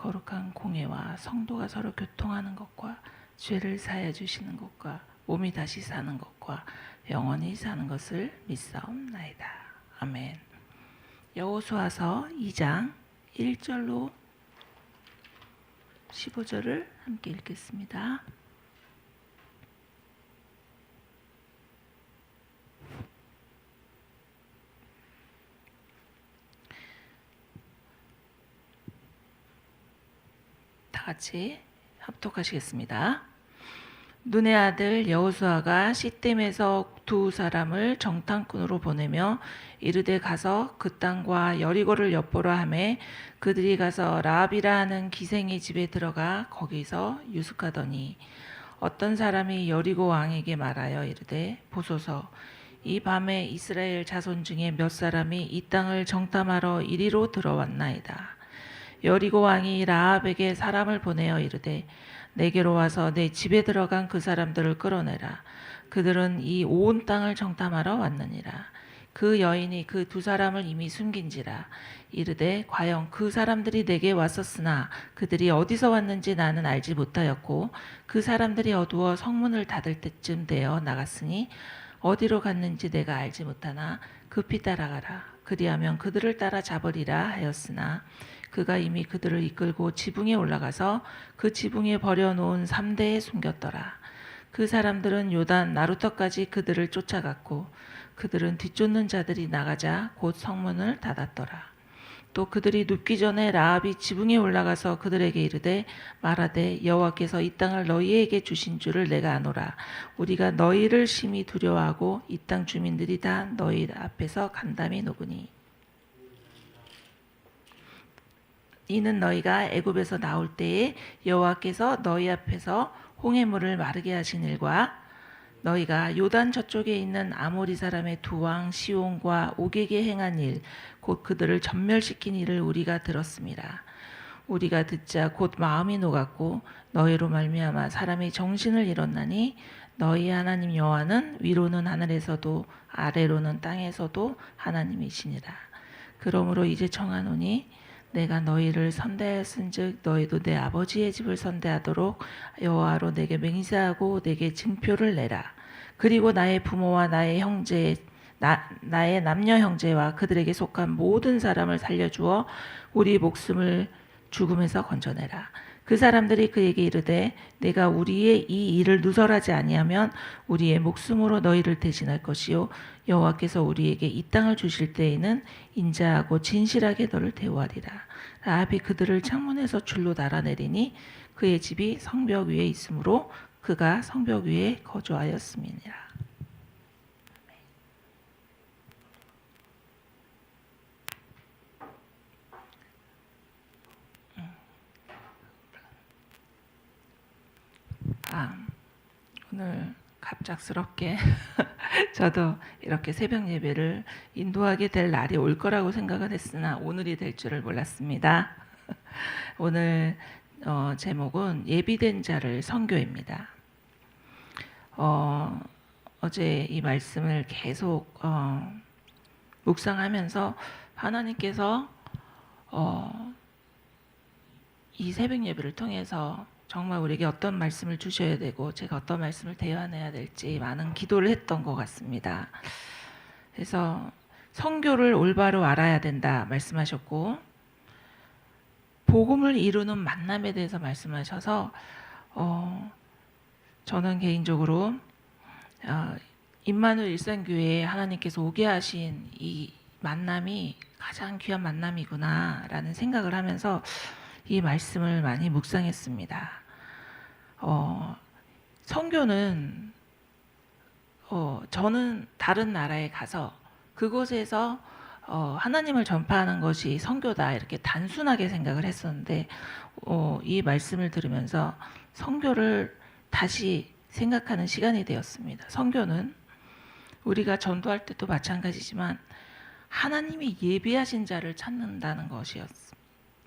거룩한 공예와 성도가 서로 교통하는 것과 죄를 사해 주시는 것과 몸이 다시 사는 것과 영원히 사는 것을 믿사옵나이다. 아멘. 여호수아서 2장 1절로 15절을 함께 읽겠습니다. 다 같이 합독하시겠습니다. 눈의 아들 여호수아가 시댐에서 두 사람을 정탐꾼으로 보내며 이르되 가서 그 땅과 여리고를 엿보라 하매 그들이 가서 라합이라 하는 기생의 집에 들어가 거기서 유숙하더니 어떤 사람이 여리고 왕에게 말하여 이르되 보소서 이 밤에 이스라엘 자손 중에 몇 사람이 이 땅을 정탐하러 이리로 들어왔나이다. 여리고 왕이 라합에게 사람을 보내어 이르되 내게로 와서 내 집에 들어간 그 사람들을 끌어내라. 그들은 이 온 땅을 정탐하러 왔느니라. 그 여인이 그 두 사람을 이미 숨긴지라 이르되 과연 그 사람들이 내게 왔었으나 그들이 어디서 왔는지 나는 알지 못하였고 그 사람들이 어두워 성문을 닫을 때쯤 되어 나갔으니 어디로 갔는지 내가 알지 못하나 급히 따라가라 그리하면 그들을 따라 잡으리라 하였으나 그가 이미 그들을 이끌고 지붕에 올라가서 그 지붕에 버려놓은 삼대에 숨겼더라. 그 사람들은 요단 나루터까지 그들을 쫓아갔고 그들은 뒤쫓는 자들이 나가자 곧 성문을 닫았더라. 또 그들이 눕기 전에 라합이 지붕에 올라가서 그들에게 이르되 말하되 여호와께서 이 땅을 너희에게 주신 줄을 내가 아노라. 우리가 너희를 심히 두려워하고 이 땅 주민들이 다 너희 앞에서 간담이 노으니. 이는 너희가 애굽에서 나올 때에 여호와께서 너희 앞에서 홍해물을 마르게 하신 일과 너희가 요단 저쪽에 있는 아모리 사람의 두 왕 시온과 옥에게 행한 일 곧 그들을 전멸시킨 일을 우리가 들었습니다. 우리가 듣자 곧 마음이 녹았고 너희로 말미암아 사람이 정신을 잃었나니 너희 하나님 여호와는 위로는 하늘에서도 아래로는 땅에서도 하나님이시니라. 그러므로 이제 청하노니 내가 너희를 선대하였은즉 너희도 내 아버지의 집을 선대하도록 여호와로 내게 맹세하고 내게 증표를 내라. 그리고 나의 부모와 나의 형제 나, 나의 남녀 형제와 그들에게 속한 모든 사람을 살려주어 우리 목숨을 죽음에서 건져내라. 그 사람들이 그에게 이르되 내가 우리의 이 일을 누설하지 아니하면 우리의 목숨으로 너희를 대신할 것이요 여호와께서 우리에게 이 땅을 주실 때에는 인자하고 진실하게 너를 대우하리라. 라합이 그들을 창문에서 줄로 날아내리니 그의 집이 성벽 위에 있으므로 그가 성벽 위에 거주하였음이니라. 아, 오늘 갑작스럽게 저도 이렇게 새벽 예배를 인도하게 될 날이 올 거라고 생각을 했으나 오늘이 될 줄을 몰랐습니다. 오늘 어, 제목은 예비된 자를 선교입니다. 어, 어제 이 말씀을 계속 어, 묵상하면서 하나님께서 어, 이 새벽 예배를 통해서 정말 우리에게 어떤 말씀을 주셔야 되고 제가 어떤 말씀을 대안해야 될지 많은 기도를 했던 것 같습니다. 그래서 성교를 올바로 알아야 된다 말씀하셨고 복음을 이루는 만남에 대해서 말씀하셔서 어, 저는 개인적으로 어, 임마누엘 일산교회에 하나님께서 오게 하신 이 만남이 가장 귀한 만남이구나라는 생각을 하면서 이 말씀을 많이 묵상했습니다. 어, 성교는 어, 저는 다른 나라에 가서 그곳에서 어, 하나님을 전파하는 것이 선교다 이렇게 단순하게 생각을 했었는데 어, 이 말씀을 들으면서 선교를 다시 생각하는 시간이 되었습니다. 선교는 우리가 전도할 때도 마찬가지지만 하나님이 예비하신 자를 찾는다는 것이었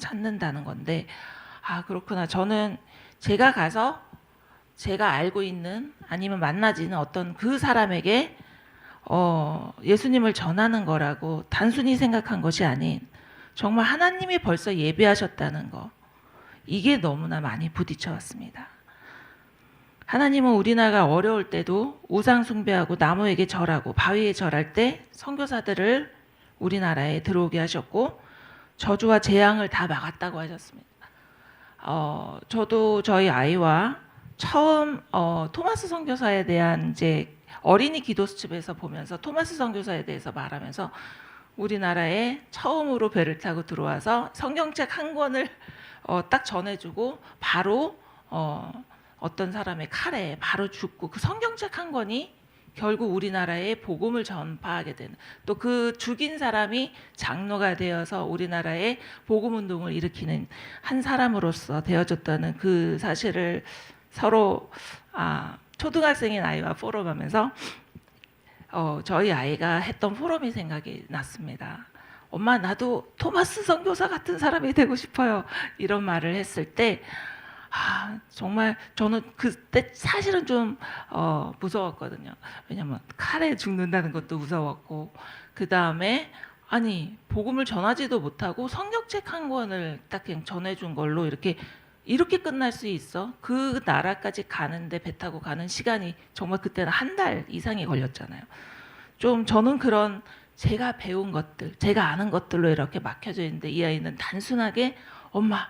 찾는다는 건데 아 그렇구나 저는 제가 가서 제가 알고 있는 아니면 만나지는 어떤 그 사람에게 어, 예수님을 전하는 거라고 단순히 생각한 것이 아닌 정말 하나님이 벌써 예비하셨다는 거 이게 너무나 많이 부딪혀 왔습니다. 하나님은 우리나라가 어려울 때도 우상 숭배하고 나무에게 절하고 바위에 절할 때 선교사들을 우리나라에 들어오게 하셨고 저주와 재앙을 다 막았다고 하셨습니다. 어, 저도 저희 아이와 처음 어, 토마스 선교사에 대한 이제 어린이 기도수첩에서 보면서 토마스 선교사에 대해서 말하면서 우리나라에 처음으로 배를 타고 들어와서 성경책 한 권을 어, 딱 전해주고 바로 어, 어떤 사람의 칼에 바로 죽고 그 성경책 한 권이 결국 우리나라에 복음을 전파하게 되는 또 그 죽인 사람이 장로가 되어서 우리나라에 복음 운동을 일으키는 한 사람으로서 되어졌다는 그 사실을 서로 아, 초등학생인 아이와 포럼하면서 어, 저희 아이가 했던 포럼이 생각이 났습니다. 엄마 나도 토마스 선교사 같은 사람이 되고 싶어요. 이런 말을 했을 때 아, 정말 저는 그때 사실은 좀 어, 무서웠거든요. 왜냐면 칼에 죽는다는 것도 무서웠고 그 다음에 아니 복음을 전하지도 못하고 성경책 한 권을 딱 그냥 전해준 걸로 이렇게 이렇게 끝날 수 있어? 그 나라까지 가는데 배 타고 가는 시간이 정말 그때는 한 달 이상이 걸렸잖아요. 좀 저는 그런 제가 배운 것들, 제가 아는 것들로 이렇게 막혀져 있는데 이 아이는 단순하게 엄마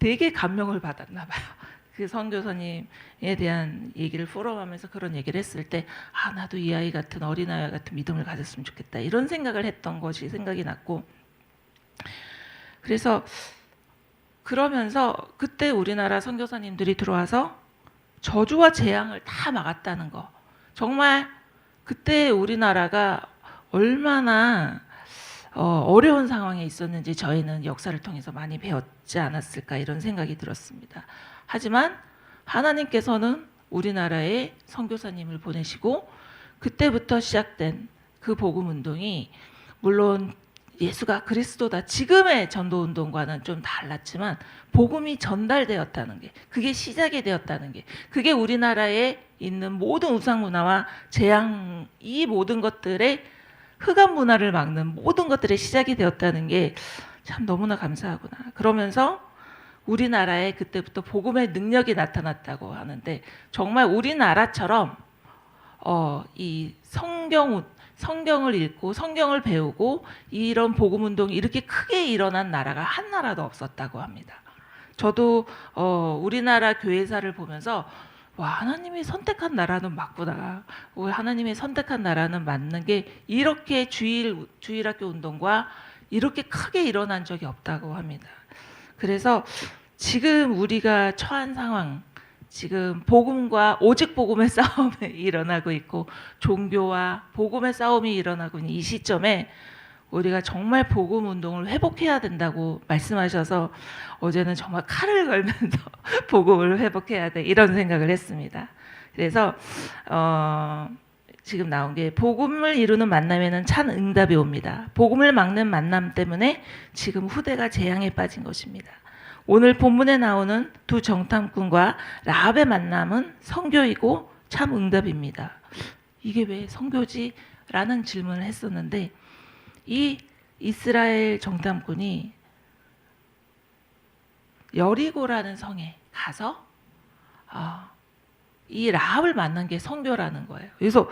되게 감명을 받았나 봐요. 그 선교사님에 대한 얘기를 포럼하면서 그런 얘기를 했을 때 아 나도 이 아이 같은 어린아이 같은 믿음을 가졌으면 좋겠다. 이런 생각을 했던 것이 생각이 났고. 그래서 그러면서 그때 우리나라 선교사님들이 들어와서 저주와 재앙을 다 막았다는 거. 정말 그때 우리나라가 얼마나 어, 어려운 상황에 있었는지 저희는 역사를 통해서 많이 배웠지 않았을까 이런 생각이 들었습니다. 하지만 하나님께서는 우리나라에 선교사님을 보내시고 그때부터 시작된 그 복음 운동이 물론 예수가 그리스도다 지금의 전도 운동과는 좀 달랐지만 복음이 전달되었다는 게 그게 시작이 되었다는 게 그게 우리나라에 있는 모든 우상 문화와 재앙 이 모든 것들의 흑암 문화를 막는 모든 것들의 시작이 되었다는 게 참 너무나 감사하구나. 그러면서 우리나라에 그때부터 복음의 능력이 나타났다고 하는데 정말 우리나라처럼 어, 이 성경 성경을 읽고 성경을 배우고 이런 복음 운동이 이렇게 크게 일어난 나라가 한 나라도 없었다고 합니다. 저도 어, 우리나라 교회사를 보면서 와 하나님이 선택한 나라는 맞구나. 우리 하나님이 선택한 나라는 맞는 게 이렇게 주일 주일학교 운동과 이렇게 크게 일어난 적이 없다고 합니다. 그래서 지금 우리가 처한 상황, 지금 복음과 오직 복음의 싸움이 일어나고 있고 종교와 복음의 싸움이 일어나고 있는 이 시점에 우리가 정말 복음 운동을 회복해야 된다고 말씀하셔서 어제는 정말 칼을 걸면서 복음을 회복해야 돼 이런 생각을 했습니다. 그래서 어, 지금 나온 게 복음을 이루는 만남에는 찬 응답이 옵니다. 복음을 막는 만남 때문에 지금 후대가 재앙에 빠진 것입니다. 오늘 본문에 나오는 두 정탐꾼과 라합의 만남은 성교이고 참 응답입니다. 이게 왜 성교지? 라는 질문을 했었는데 이 이스라엘 정탐꾼이 여리고라는 성에 가서 아, 이 라합을 만난 게 성교라는 거예요. 그래서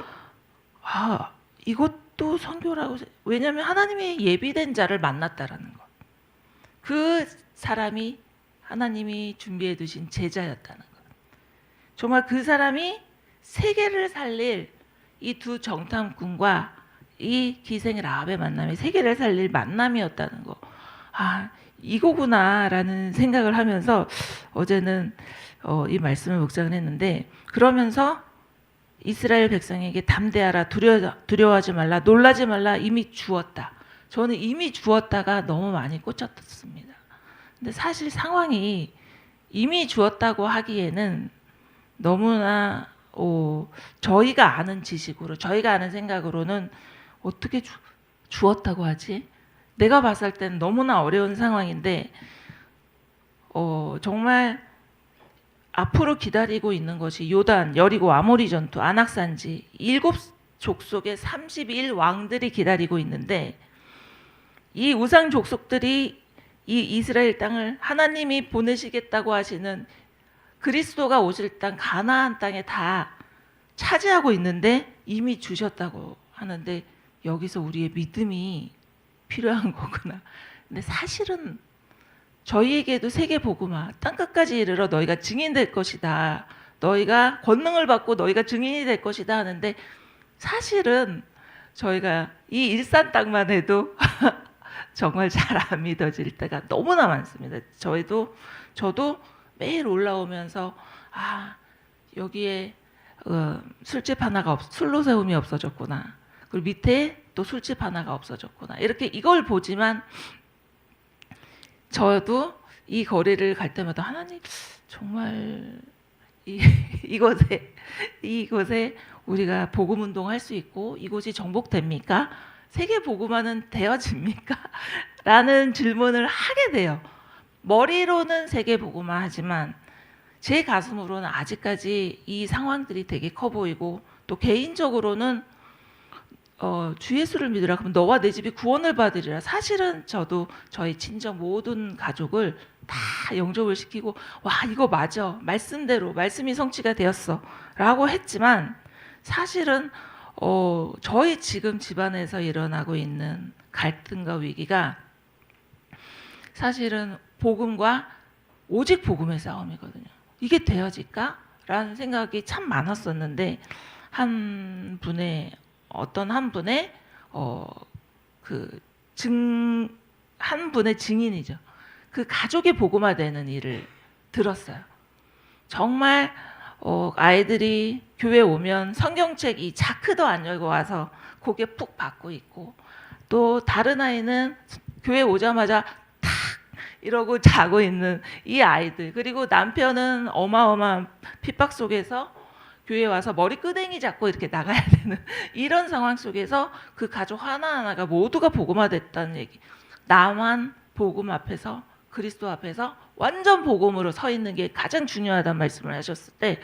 아 이것도 성교라고 왜냐하면 하나님의 예비된 자를 만났다라는 것. 그 사람이 하나님이 준비해 두신 제자였다는 것. 정말 그 사람이 세계를 살릴 이 두 정탐꾼과 이 기생 라합의 만남이 세계를 살릴 만남이었다는 거. 아, 이거구나라는 생각을 하면서 어제는 어, 이 말씀을 묵상을 했는데 그러면서 이스라엘 백성에게 담대하라 두려, 두려워하지 말라 놀라지 말라 이미 주었다. 저는 이미 주었다가 너무 많이 꽂혔습니다. 근데 사실 상황이 이미 주었다고 하기에는 너무나 어, 저희가 아는 지식으로 저희가 아는 생각으로는 어떻게 주, 주었다고 하지? 내가 봤을 땐 너무나 어려운 상황인데 어, 정말 앞으로 기다리고 있는 것이 요단, 여리고, 아모리 전투, 안악산지 일곱 족속의 31 왕들이 기다리고 있는데 이 우상 족속들이 이 이스라엘 땅을 하나님이 보내시겠다고 하시는 그리스도가 오실 땅 가나안 땅에 다 차지하고 있는데 이미 주셨다고 하는데 여기서 우리의 믿음이 필요한 거구나. 근데 사실은 저희에게도 세계 복음화 땅 끝까지 이르러 너희가 증인될 것이다. 너희가 권능을 받고 너희가 증인이 될 것이다 하는데 사실은 저희가 이 일산 땅만 해도 정말 잘 안 믿어질 때가 너무나 많습니다. 저희도 저도 매일 올라오면서 아 여기에 어, 술집 하나가 없, 술로 세움이 없어졌구나. 그리고 밑에 또 술집 하나가 없어졌구나. 이렇게 이걸 보지만 저도 이 거리를 갈 때마다 하나님 정말 이, 이곳에 이곳에 우리가 복음 운동할 수 있고 이곳이 정복됩니까? 세계 복음화는 되어집니까? 라는 질문을 하게 돼요. 머리로는 세계 복음화 하지만 제 가슴으로는 아직까지 이 상황들이 되게 커 보이고 또 개인적으로는 어, 주 예수를 믿으라 그러면 너와 내 집이 구원을 받으리라. 사실은 저도 저희 친정 모든 가족을 다 영접을 시키고 와 이거 맞아 말씀대로 말씀이 성취가 되었어라고 했지만 사실은 어, 저희 지금 집안에서 일어나고 있는 갈등과 위기가 사실은 복음과 오직 복음의 싸움이거든요. 이게 되어질까? 라는 생각이 참 많았었는데 한 분의 어떤 한 분의 어, 어그증 한 분의 증인이죠. 그 가족이 복음화되는 일을 들었어요. 정말 어, 아이들이 교회 오면 성경책 이 자크도 안 열고 와서 고개 푹 받고 있고 또 다른 아이는 교회 오자마자 탁 이러고 자고 있는 이 아이들 그리고 남편은 어마어마한 핍박 속에서 교회 와서 머리 끄댕이 잡고 이렇게 나가야 되는 이런 상황 속에서 그 가족 하나하나가 모두가 복음화됐다는 얘기. 나만 복음 앞에서 그리스도 앞에서 완전 복음으로 서 있는 게 가장 중요하다는 말씀을 하셨을 때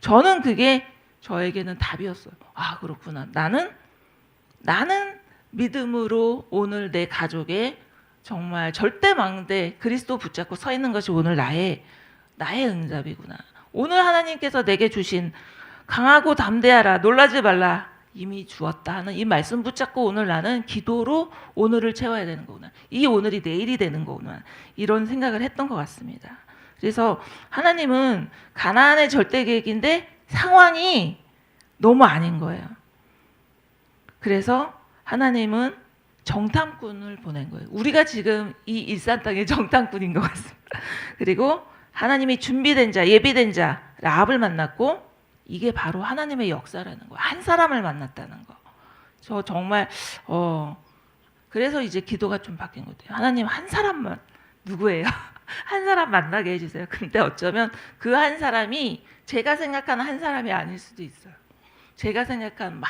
저는 그게 저에게는 답이었어요. 아 그렇구나. 나는 나는 믿음으로 오늘 내 가족의 정말 절대 망대 그리스도 붙잡고 서 있는 것이 오늘 나의 나의 응답이구나. 오늘 하나님께서 내게 주신 강하고 담대하라 놀라지 말라 이미 주었다 하는 이 말씀 붙잡고 오늘 나는 기도로 오늘을 채워야 되는 거구나. 이 오늘이 내일이 되는 거구나. 이런 생각을 했던 것 같습니다. 그래서 하나님은 가나안의 절대 계획인데 상황이 너무 아닌 거예요. 그래서 하나님은 정탐꾼을 보낸 거예요. 우리가 지금 이 일산 땅의 정탐꾼인 것 같습니다. 그리고 하나님이 준비된 자, 예비된 자 라합을 만났고 이게 바로 하나님의 역사라는 거예요. 한 사람을 만났다는 거. 저 정말 어 그래서 이제 기도가 좀 바뀐 것 같아요. 하나님 한 사람만 누구예요? 한 사람 만나게 해주세요. 근데 어쩌면 그 한 사람이 제가 생각하는 한 사람이 아닐 수도 있어요. 제가 생각하는 막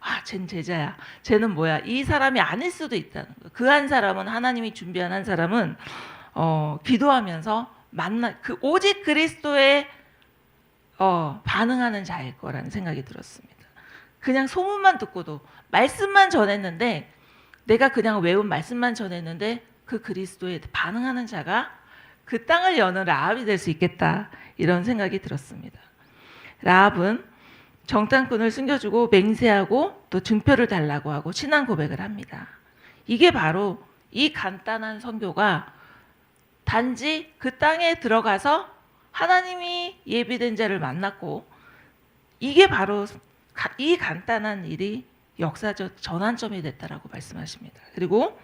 아, 쟨 제자야. 쟤는 뭐야? 이 사람이 아닐 수도 있다는 거예요. 그한 사람은 하나님이 준비한 한 사람은 어, 기도하면서 만나 그 오직 그리스도의 어, 반응하는 자일 거라는 생각이 들었습니다. 그냥 소문만 듣고도 말씀만 전했는데 내가 그냥 외운 말씀만 전했는데 그 그리스도에 반응하는 자가 그 땅을 여는 라합이 될 수 있겠다 이런 생각이 들었습니다. 라합은 정탐꾼을 숨겨주고 맹세하고 또 증표를 달라고 하고 신앙 고백을 합니다. 이게 바로 이 간단한 선교가 단지 그 땅에 들어가서 하나님이 예비된 자를 만났고 이게 바로 이 간단한 일이 역사적 전환점이 됐다라고 말씀하십니다. 그리고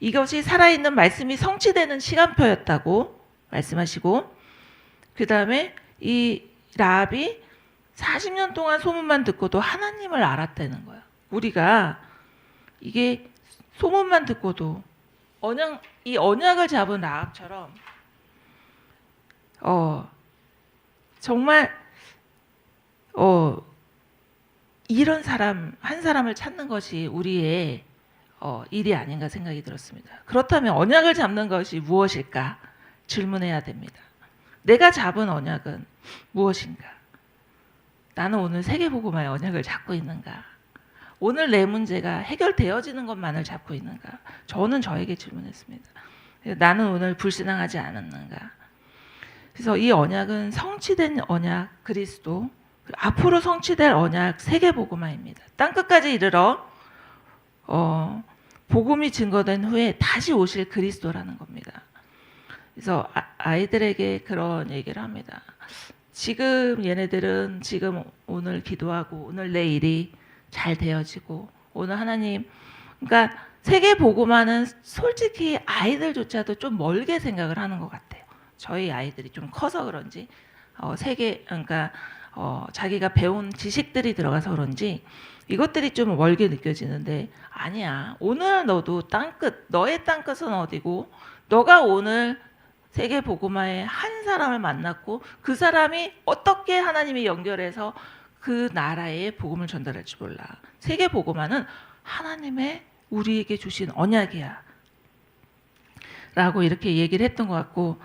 이것이 살아있는 말씀이 성취되는 시간표였다고 말씀하시고 그 다음에 이 라합이 40년 동안 소문만 듣고도 하나님을 알았다는 거야. 우리가 이게 소문만 듣고도 언약 이 언약을 잡은 라합처럼 어 정말 어 이런 사람 한 사람을 찾는 것이 우리의 어, 일이 아닌가 생각이 들었습니다. 그렇다면 언약을 잡는 것이 무엇일까 질문해야 됩니다. 내가 잡은 언약은 무엇인가? 나는 오늘 세계보고마의 언약을 잡고 있는가? 오늘 내 문제가 해결되어지는 것만을 잡고 있는가? 저는 저에게 질문했습니다. 나는 오늘 불신앙하지 않았는가? 그래서 이 언약은 성취된 언약 그리스도 앞으로 성취될 언약 세계보고마입니다. 땅 끝까지 이르러 어, 복음이 증거된 후에 다시 오실 그리스도라는 겁니다. 그래서 아, 아이들에게 그런 얘기를 합니다. 지금 얘네들은 지금 오늘 기도하고 오늘 내 일이 잘 되어지고 오늘 하나님 그러니까 세계 보고만은 솔직히 아이들조차도 좀 멀게 생각을 하는 것 같아요. 저희 아이들이 좀 커서 그런지 어, 세계 그러니까 어, 자기가 배운 지식들이 들어가서 그런지 이것들이 좀 멀게 느껴지는데 아니야. 오늘 너도 땅끝 너의 땅끝은 어디고 너가 오늘 세계 보고마에 한 사람을 만났고 그 사람이 어떻게 하나님이 연결해서 그 나라에 복음을 전달할지 몰라. 세계 보고마는 하나님의 우리에게 주신 언약이야. 라고 이렇게 얘기를 했던 것 같고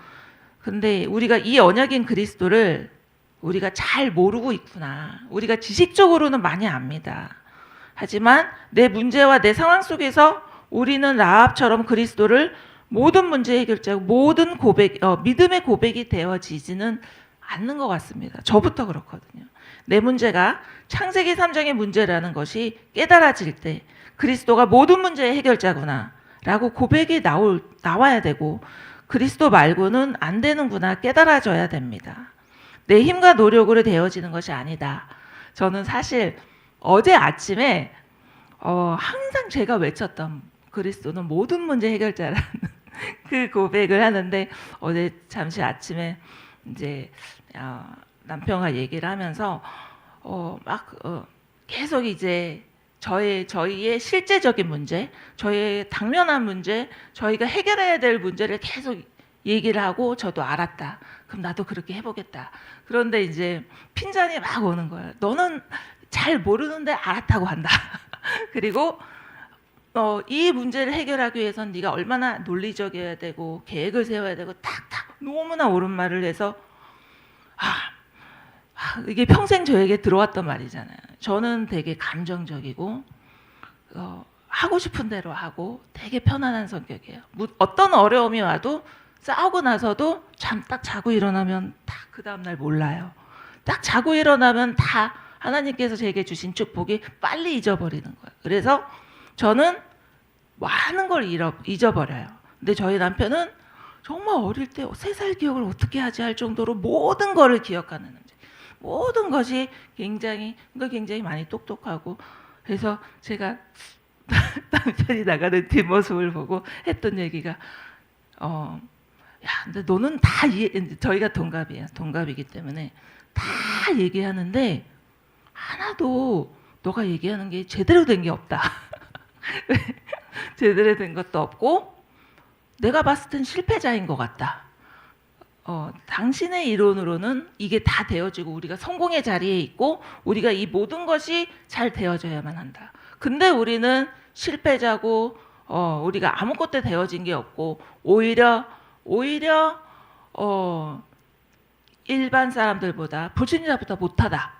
근데 우리가 이 언약인 그리스도를 우리가 잘 모르고 있구나. 우리가 지식적으로는 많이 압니다. 하지만 내 문제와 내 상황 속에서 우리는 라합처럼 그리스도를 모든 문제 해결자고 모든 고백, 어, 믿음의 고백이 되어지지는 않는 것 같습니다. 저부터 그렇거든요. 내 문제가 창세기 3장의 문제라는 것이 깨달아질 때 그리스도가 모든 문제의 해결자구나 라고 고백이 나올, 나와야 되고 그리스도 말고는 안 되는구나 깨달아져야 됩니다. 내 힘과 노력으로 되어지는 것이 아니다. 저는 사실 어제 아침에 어, 항상 제가 외쳤던 그리스도는 모든 문제 해결자라는 그 고백을 하는데 어제 잠시 아침에 이제 어, 남편과 얘기를 하면서 어, 막 어, 계속 이제 저의 저희의 실제적인 문제, 저희의 당면한 문제, 저희가 해결해야 될 문제를 계속 얘기를 하고 저도 알았다. 그럼 나도 그렇게 해보겠다. 그런데 이제 핀잔이 막 오는 거예요. 너는 잘 모르는데 알았다고 한다. 그리고 어, 이 문제를 해결하기 위해선 네가 얼마나 논리적이어야 되고 계획을 세워야 되고 탁탁 너무나 옳은 말을 해서 아, 아, 이게 평생 저에게 들어왔던 말이잖아요. 저는 되게 감정적이고 어, 하고 싶은 대로 하고 되게 편안한 성격이에요. 무- 어떤 어려움이 와도 싸우고 나서도 잠 딱 자고 일어나면 딱그 다음날 몰라요. 딱 자고 일어나면 다 하나님께서 제게 주신 축복이 빨리 잊어버리는 거예요. 그래서 저는 많은 걸 잃어, 잊어버려요. 근데 저희 남편은 정말 어릴 때 세 살 기억을 어떻게 하지 할 정도로 모든 거를 기억하는. 모든 것이 굉장히 그러니까 굉장히 많이 똑똑하고 그래서 제가 남편이 나가는 뒷모습을 보고 했던 얘기가 어, 야, 근데 너는 다 이해, 저희가 동갑이에요. 동갑이기 때문에 다 얘기하는데 하나도 너가 얘기하는 게 제대로 된 게 없다. 제대로 된 것도 없고 내가 봤을 땐 실패자인 것 같다. 어, 당신의 이론으로는 이게 다 되어지고 우리가 성공의 자리에 있고 우리가 이 모든 것이 잘 되어져야만 한다. 근데 우리는 실패자고 어, 우리가 아무것도 되어진 게 없고 오히려 오히려 어, 일반 사람들보다 불신자보다 못하다.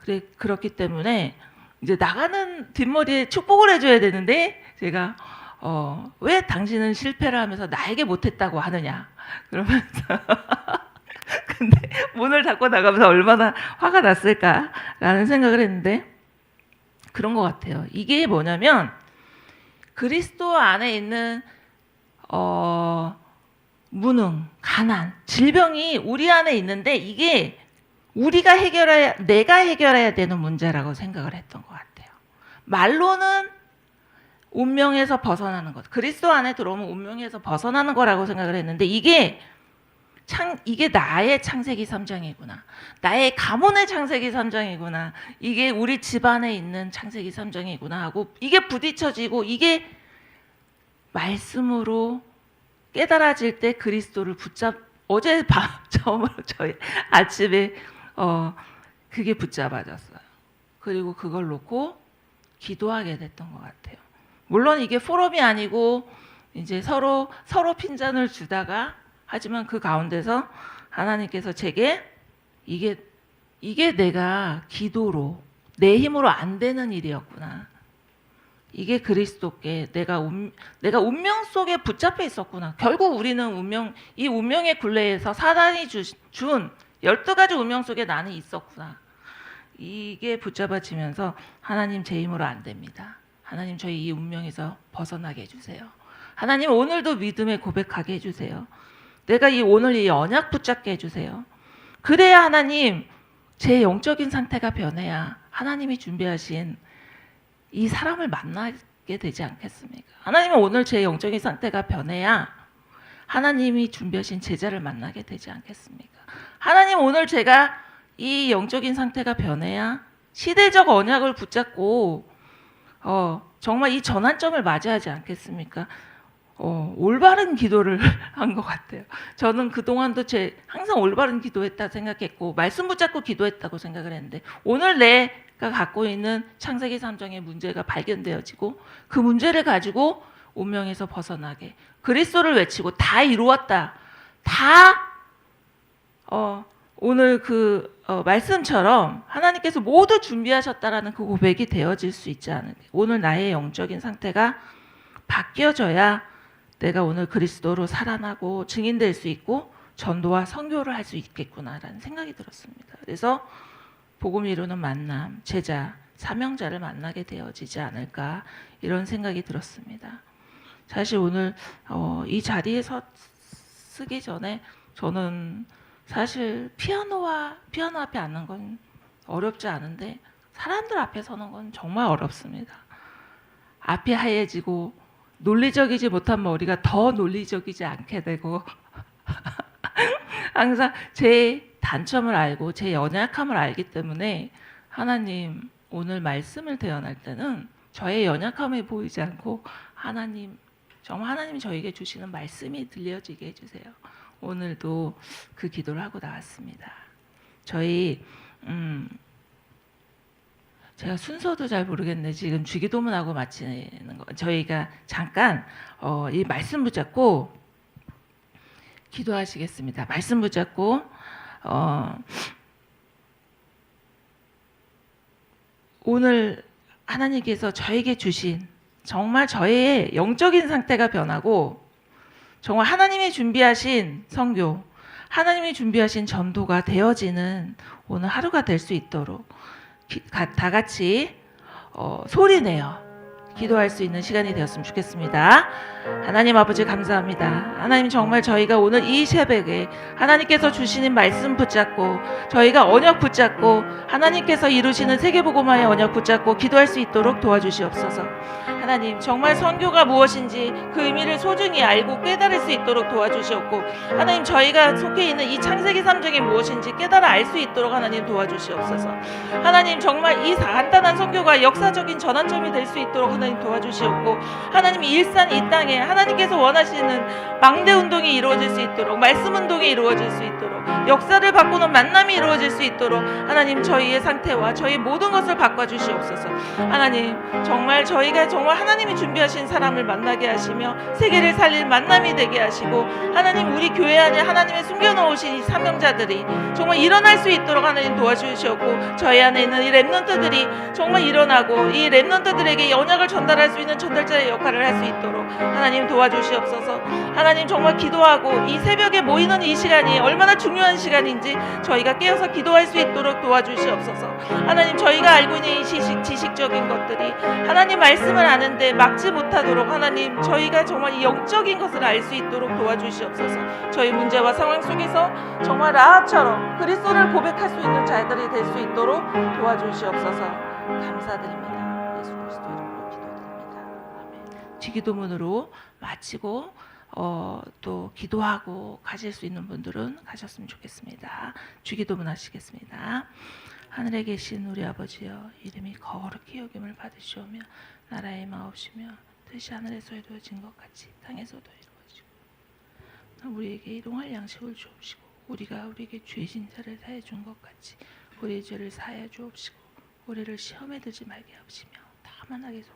그래 그렇기 때문에 이제 나가는 뒷머리에 축복을 해줘야 되는데 제가 어, 왜 당신은 실패를 하면서 나에게 못했다고 하느냐 그러면서 근데 문을 닫고 나가면서 얼마나 화가 났을까라는 생각을 했는데 그런 것 같아요. 이게 뭐냐면 그리스도 안에 있는 어, 무능, 가난, 질병이 우리 안에 있는데 이게 우리가 해결해야 내가 해결해야 되는 문제라고 생각을 했던 것 같아요. 말로는 운명에서 벗어나는 것. 그리스도 안에 들어오면 운명에서 벗어나는 거라고 생각을 했는데 이게 창 이게 나의 창세기 3장이구나. 나의 가문의 창세기 3장이구나. 이게 우리 집안에 있는 창세기 3장이구나 하고 이게 부딪혀지고 이게 말씀으로 깨달아질 때 그리스도를 붙잡 어제 밤 처음으로 저희 아침에 어 그게 붙잡아졌어요. 그리고 그걸 놓고 기도하게 됐던 것 같아요. 물론 이게 포럼이 아니고 이제 서로 서로 핀잔을 주다가 하지만 그 가운데서 하나님께서 제게 이게 이게 내가 기도로 내 힘으로 안 되는 일이었구나. 이게 그리스도께 내가 운, 내가 운명 속에 붙잡혀 있었구나. 결국 우리는 운명 이 운명의 굴레에서 사단이 주, 준 12가지 운명 속에 나는 있었구나. 이게 붙잡아지면서 하나님 제 힘으로 안 됩니다. 하나님 저희 이 운명에서 벗어나게 해주세요. 하나님 오늘도 믿음에 고백하게 해주세요. 내가 이 오늘 이 언약 붙잡게 해주세요. 그래야 하나님 제 영적인 상태가 변해야 하나님이 준비하신 이 사람을 만나게 되지 않겠습니까? 하나님은 오늘 제 영적인 상태가 변해야 하나님이 준비하신 제자를 만나게 되지 않겠습니까? 하나님 오늘 제가 이 영적인 상태가 변해야 시대적 언약을 붙잡고 어, 정말 이 전환점을 맞이하지 않겠습니까? 어, 올바른 기도를 한 것 같아요. 저는 그동안도 제 항상 올바른 기도했다 생각했고 말씀 붙잡고 기도했다고 생각을 했는데 오늘 내가 갖고 있는 창세기 3장의 문제가 발견되어지고 그 문제를 가지고 운명에서 벗어나게 그리스도를 외치고 다 이루었다. 다 어, 오늘 그 어, 말씀처럼 하나님께서 모두 준비하셨다라는 그 고백이 되어질 수 있지 않을까. 오늘 나의 영적인 상태가 바뀌어져야 내가 오늘 그리스도로 살아나고 증인될 수 있고 전도와 선교를 할 수 있겠구나라는 생각이 들었습니다. 그래서 복음 이루는 만남, 제자, 사명자를 만나게 되어지지 않을까 이런 생각이 들었습니다. 사실 오늘 어, 이 자리에 서 쓰기 전에 저는 사실 피아노와 피아노 앞에 앉는 건 어렵지 않은데 사람들 앞에 서는 건 정말 어렵습니다. 앞이 하얘지고 논리적이지 못한 머리가 더 논리적이지 않게 되고 항상 제 단점을 알고 제 연약함을 알기 때문에 하나님 오늘 말씀을 대언할 때는 저의 연약함이 보이지 않고 하나님 정말 하나님이 저에게 주시는 말씀이 들려지게 해주세요. 오늘도 그 기도를 하고 나왔습니다. 저희 음 제가 순서도 잘 모르겠네. 지금 주기도문하고 마치는 거. 저희가 잠깐 어, 이 말씀 붙잡고 기도하시겠습니다. 말씀 붙잡고 어, 오늘 하나님께서 저에게 주신 정말 저의 영적인 상태가 변하고 정말 하나님이 준비하신 성교, 하나님이 준비하신 전도가 되어지는 오늘 하루가 될 수 있도록 다 같이 어, 소리내어 기도할 수 있는 시간이 되었으면 좋겠습니다. 하나님 아버지 감사합니다. 하나님 정말 저희가 오늘 이 새벽에 하나님께서 주시는 말씀 붙잡고 저희가 언약 붙잡고 하나님께서 이루시는 세계복음화의 언약 붙잡고 기도할 수 있도록 도와주시옵소서. 하나님 정말 선교가 무엇인지 그 의미를 소중히 알고 깨달을 수 있도록 도와주시옵고 하나님 저희가 속해 있는 이 창세기 3장이 무엇인지 깨달아 알 수 있도록 하나님 도와주시옵소서. 하나님 정말 이 간단한 선교가 역사적인 전환점이 될 수 있도록 하나님 도와주시옵고 하나님 일산 이 땅에 하나님께서 원하시는 망대 운동이 이루어질 수 있도록 말씀 운동이 이루어질 수 있도록 역사를 바꾸는 만남이 이루어질 수 있도록 하나님 저희의 상태와 저희 모든 것을 바꿔 주시옵소서. 하나님 정말 저희가 정말 하나님이 준비하신 사람을 만나게 하시며 세계를 살릴 만남이 되게 하시고 하나님 우리 교회 안에 하나님의 숨겨 놓으신 이 사명자들이 정말 일어날 수 있도록 하나님 도와주시옵고 저희 안에 있는 이 랩런트들이 정말 일어나고 이 랩런트들에게 연약을 전달할 수 있는 전달자의 역할을 할 수 있도록 하나님 도와주시옵소서. 하나님 정말 기도하고 이 새벽에 모이는 이 시간이 얼마나 중요한 시간인지 저희가 깨어서 기도할 수 있도록 도와주시옵소서. 하나님 저희가 알고 있는 이 지식, 지식적인 것들이 하나님 말씀을 아는데 막지 못하도록 하나님 저희가 정말 이 영적인 것을 알 수 있도록 도와주시옵소서. 저희 문제와 상황 속에서 정말 라합처럼 그리스도를 고백할 수 있는 자들이 될 수 있도록 도와주시옵소서. 감사드립니다 아멘. 기도문으로 마치고 어, 또 기도하고 가실 수 있는 분들은 가셨으면 좋겠습니다. 주기도문 하시겠습니다. 하늘에 계신 우리 아버지여 이름이 거룩히 여김을 받으시오며 나라의 마옵시며 뜻이 하늘에서 이루어진 것 같이 땅에서도 이루어지고 우리에게 일용할 양식을 주옵시고 우리가 우리에게 죄진 자를 사해 준 것 같이 우리의 죄를 사하여 주옵시고 우리를 시험에 들지 말게 하시며 다만 하게 소고옵소서